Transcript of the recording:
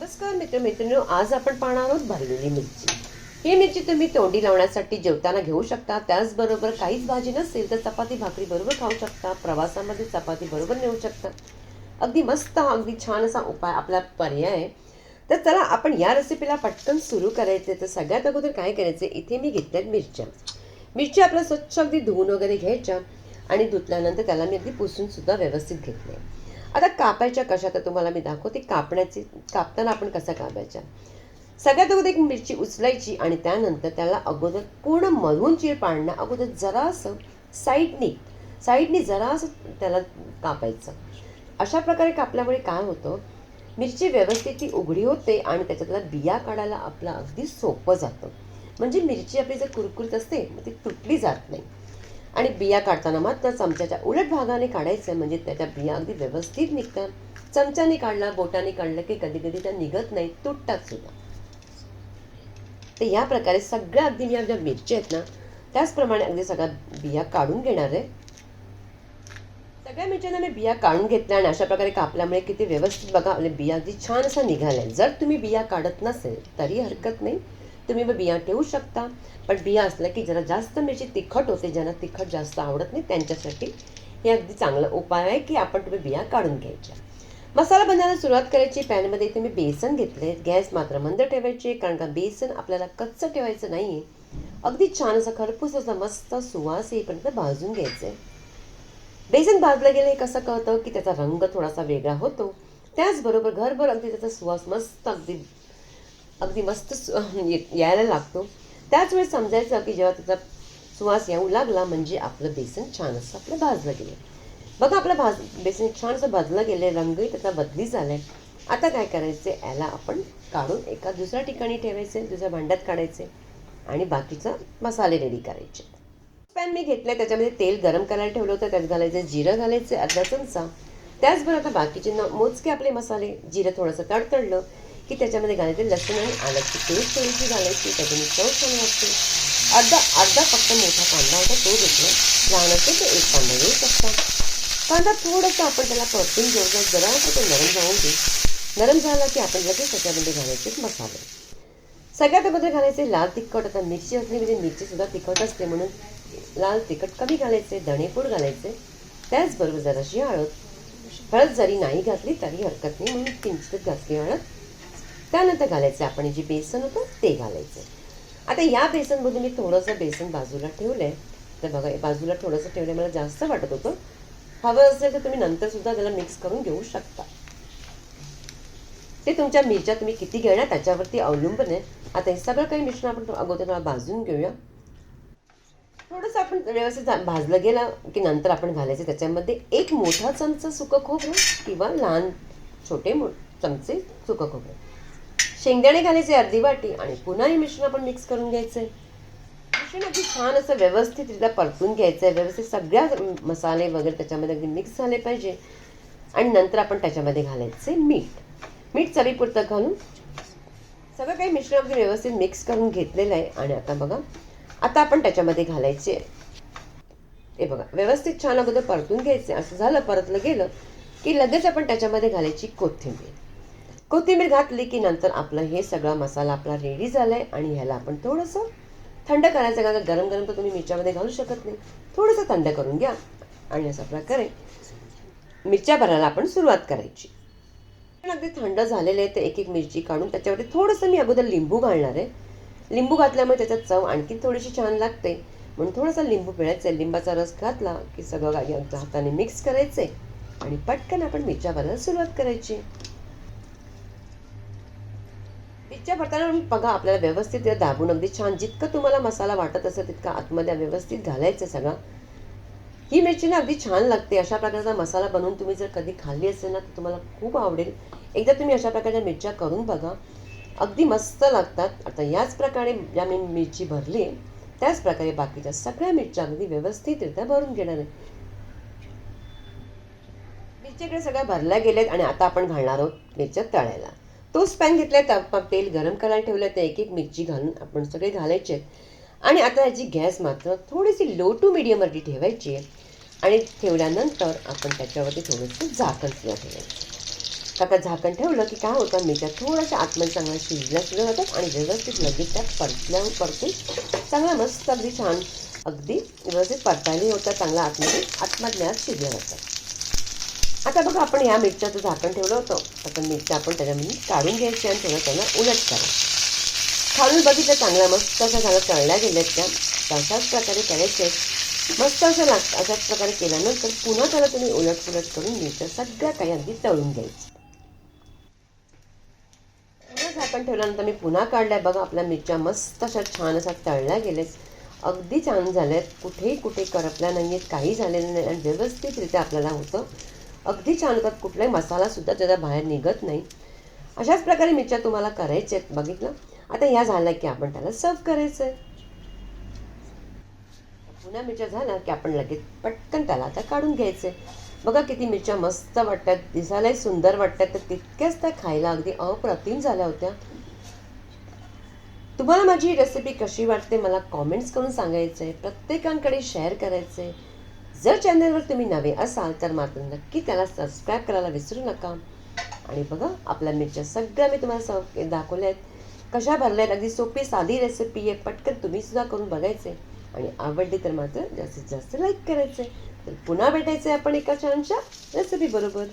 नमस्कार मित्रमैत्रिणी आज आपण पाहणार आहोत भरलेली मिरची. ही मिरची तुम्ही तोंडी लावण्यासाठी जेवताना घेऊ शकता. त्याचबरोबर काहीच भाजी नसेल तर चपाती भाकरी बरोबर खाऊ शकता. प्रवासामध्ये चपाती बरोबर नेऊ शकता. अगदी मस्त अगदी छान असा उपाय आपला पर्याय आहे. तर चला आपण या रेसिपीला पटकन सुरू करायचे. तर सगळ्यात अगोदर काय करायचे? इथे मी घेतल्यात मिरच्या. मिरच्या आपल्या स्वच्छ अगदी धुवून वगैरे घ्यायच्या आणि धुतल्यानंतर त्याला मी अगदी पुसून सुद्धा व्यवस्थित घेतले आता कापायच्या कशा तर तुम्हाला मी दाखवते. कापण्याची कापताना आपण कसा कापायच्या सगळ्यात अगोदर एक मिरची उचलायची आणि त्यानंतर त्याला अगोदर पूर्ण मधून चीर पाडणं अगोदर जरासं साईडनी साईडनी जरासं त्याला कापायचं. अशा प्रकारे कापल्यामुळे काय होतं? मिरची व्यवस्थित ती उघडी होते आणि त्याच्यातला बिया काढायला आपलं अगदी सोपं जातं. म्हणजे मिरची आपली जर कुरकुरीत असते मग ती तुटली जात नाही. आणि बिया काढताना मात्र चमच्याच्या उलट भागाने काढायचं म्हणजे त्याच्या बिया अगदी व्यवस्थित निघतात. चमच्याने काढला बोटाने काढलं की कधी कधी त्या निघत नाही तुटतात सुद्धा. तर या प्रकारे सगळ्या अगदी मी ज्या मिरच्या आहेत ना त्याचप्रमाणे अगदी सगळ्या बिया काढून घेणार आहे. सगळ्या मिरच्यांना मी बिया काढून घेतल्या आणि अशा प्रकारे कापल्यामुळे किती व्यवस्थित बघा आपल्या बिया अगदी छान असा निघाल्या जर तुम्ही बिया काढत नसेल तरी हरकत नाही. तुम्ही मग बिया ठेवू शकता. पण बिया असल्या की जरा जास्त मिरची तिखट होते ज्यांना तिखट जास्त आवडत नाही त्यांच्यासाठी हे अगदी चांगला उपाय आहे की आपण तुम्ही बिया काढून घ्यायच्या. मसाला बनवायला सुरुवात करायची. पॅनमध्ये इथे मी बेसन घेतले. गॅस मात्र मंद ठेवायचे कारण का बेसन आपल्याला कच्चं ठेवायचं नाही आहे अगदी छान असं खरपूस असं मस्त सुवास येईपर्यंत भाजून घ्यायचं आहे बेसन भाजलं गेलं हे कसं कळतं? की त्याचा रंग थोडासा वेगळा होतो. त्याचबरोबर घरभर अगदी त्याचा सुवास मस्त अगदी अगदी मस्त म्हणजे यायला लागतो. त्याच वेळेस समजायचं की जेव्हा त्याचा सुवास येऊ लागला म्हणजे आपलं बेसन छान असं आपलं भाजलं गेलं. बघा आपलं भाज बेसन छान असं भाजलं गेलं रंगही त्याचा बदली झालाय. आता काय करायचं याला आपण काढून एका दुसऱ्या ठिकाणी ठेवायचे दुसऱ्या भांड्यात काढायचे आणि बाकीचा मसाले रेडी करायचे. पॅन मी घेतलं त्याच्यामध्ये तेल गरम करायला ठेवलं होतं त्यात घालायचं जिरं घालायचं अर्धा चमचा. त्याचबरोबर आता बाकीचे न मोजके आपले मसाले जिरं थोडंसं तडतडलं की त्याच्यामध्ये घालायचे लसूण आणि आल्याची पेस्ट थोडीशी घालायची त्याच्याने चव छान वाटते अर्धा अर्धा फक्त मोठा कांदा होता तो घेतला लहान असेल तर एक कांदा घेऊ शकता. कांदा थोडंसं आपण त्याला परतून घेऊया जरा तो नरम जाऊन दे. नरम झाला की आपण लगेच त्याच्यामध्ये घालायचे मसाले. सगळ्यात अगोदर घालायचे लाल तिखट आता मिरची असली म्हणजे मिरचीसुद्धा तिखट असते म्हणून लाल तिखट कमी घालायचे धणेपूड घालायचे. त्याचबरोबर जराशी हळद. हळद जरी नाही घातली तरी हरकत नाही म्हणून किंचित घातली हळद. त्यानंतर घालायचं आपण जे बेसन होतं ते घालायचं आता या बेसनमधून मी थोडंसं बेसन बाजूला ठेवलं आहे तर बघा बाजूला थोडंसं ठेवलं मला जास्त वाटत होतं. हवं असेल तर तुम्ही नंतर सुद्धा त्याला मिक्स करून घेऊ शकता. ते तुमच्या मिरच्या तुम्ही किती घेणार त्याच्यावरती अवलंबून आहे. आता हे सगळं काही मिश्रण आपण अगोदर भाजून घेऊया. थोडंसं आपण व्यवस्थित भाजलं गेलं की नंतर आपण घालायचं. त्याच्यामध्ये एक मोठा चमचा सुकं खोबरं किंवा लहान छोटे मो चमचे सुकं खोबरं. शेंगदाणे घालायचे अर्धी वाटी आणि पुन्हा हे मिश्रण आपण मिक्स करून घ्यायचं आहे मिश्रण अगदी छान असं व्यवस्थितरित्या परतून घ्यायचं आहे व्यवस्थित सगळ्या मसाले वगैरे त्याच्यामध्ये अगदी मिक्स झाले पाहिजे. आणि नंतर आपण त्याच्यामध्ये घालायचे मीठ. मीठ चवीपुरतं घालून सगळं काही मिश्रण अगदी व्यवस्थित मिक्स करून घेतलेलं आहे. आणि आता बघा आता आपण त्याच्यामध्ये घालायचे हे बघा व्यवस्थित छान अगोदर परतून घ्यायचे असं झालं परतलं गेलं की लगेच आपण त्याच्यामध्ये घालायची कोथिंबीर. कोथिंबीर घातली की नंतर आपलं हे सगळा मसाला आपला रेडी झाला आहे आणि ह्याला आपण थोडंसं थंड करायचं का गरम गरम तर तुम्ही मिरच्यामध्ये घालू शकत नाही. थोडंसं थंड करून घ्या आणि अशा प्रकारे मिरच्या भरायला आपण सुरुवात करायची. पण अगदी थंड झालेले आहे तर एक एक मिरची काढून त्याच्यावरती थोडंसं मी अगोदर लिंबू घालणार आहे. लिंबू घातल्यामुळे त्याच्यात चव आणखी थोडीशी छान लागते. म्हणून थोडासा लिंबू पिळायचा आहे. लिंबाचा रस घातला की सगळं हाताने मिक्स करायचं आहे आणि पटकन आपण मिरच्या भरायला सुरुवात करायची. मिरच्या भरताना बघा आपल्याला व्यवस्थित दाबून अगदी छान जितकं तुम्हाला मसाला वाटत असेल तितका आतमध्ये व्यवस्थित घालायचं सगळं. ही मिरची ना अगदी छान लागते. अशा प्रकारचा मसाला बनवून तुम्ही जर कधी खाल्ली असेल ना तर तुम्हाला खूप आवडेल. एकदा तुम्ही अशा प्रकारच्या मिरच्या करून बघा. अगदी मस्त लागतात. आता याच प्रकारे ज्या मी मिरची भरली त्याच प्रकारे बाकीच्या सगळ्या मिरच्या अगदी व्यवस्थितरित्या भरून घेणार आहे. मिरच्याकडे सगळ्या भरल्या गेल्यात आणि आता आपण घालणार आहोत मिरच्या तळायला. तोच पॅन घेतलाय तर तेल गरम करायला ठेवलं तर एक एक मिरची घालून आपण सगळे घालायचे. आहेत आणि आता याची गॅस मात्र थोडीशी लो टू मिडियमवरती ठेवायची आहे. आणि ठेवल्यानंतर आपण त्याच्यावरती थोडंसं झाकण सुद्धा ठेवायचं. काका झाकण ठेवलं की काय होतं मिरच्या थोड्याशा आतमध्ये चांगल्या शिजल्या सुद्धा जातात आणि व्यवस्थित लगेच त्या परतल्या परतून चांगल्या मस्त अगदी छान अगदी व्यवस्थित परतायला होतं चांगला आतमध्ये आतमधल्या शिजल्या जातात आता बघा आपण या मिरच्याचं झाकण ठेवलं होतं. आता मिरच्या आपण त्याच्यामध्ये काढून घ्यायची आणि थोडं त्यांना उलट करा. खालून बघितलं चांगला मस्त असा झाला तळल्या गेल्यात त्या. तशाच प्रकारे करायचे. मस्त असं लागतं अशाच प्रकारे केल्यानंतर पुन्हा त्याला तुम्ही उलट उलट करून मिरच्या सगळ्या काही अगदी तळून घ्यायचं झाकण ठेवल्यानंतर मी पुन्हा काढलाय. बघा आपल्या मिरच्या मस्त अशा छान अशा तळल्या गेल्यात. अगदी छान झाल्यात. कुठेही कुठे करपल्या नाही आहेत काही झालेलं नाही आणि व्यवस्थितरित्या आपल्याला होतं. अगदी छान होतात. कुठलाही मसालासुद्धा त्याच्या बाहेर निघत नाही. अशाच प्रकारे मिरच्या तुम्हाला करायच्या आहेत. बघितलं? आता ह्या झाल्या की आपण त्याला सर्व करायचं आहे पुन्हा मिरच्या झाल्या की आपण लगेच पटकन त्याला आता काढून घ्यायचे बघा किती मिरच्या मस्त वाटतात. दिसायलाही सुंदर वाटतात. तर तितक्याच त्या खायला अगदी अप्रतिम झाल्या होत्या. तुम्हाला माझी रेसिपी कशी वाटते मला कॉमेंट्स करून सांगायचं आहे प्रत्येकांकडे शेअर करायचं आहे जर चॅनलवर तुम्ही नवे असाल तर मात्र नक्की त्याला सबस्क्राईब करायला विसरू नका. आणि बघा आपल्या मिरच्या सगळ्या मी तुम्हाला सर्व दाखवल्या आहेत. कशा भरल्या आहेत? अगदी सोपी साधी रेसिपी आहे. पटकन तुम्ही सुद्धा करून बघायचे. आणि आवडली तर मात्र जास्तीत जास्त लाईक करायचे. तर पुन्हा भेटायचे आपण एका छानशा रेसिपी बरोबर.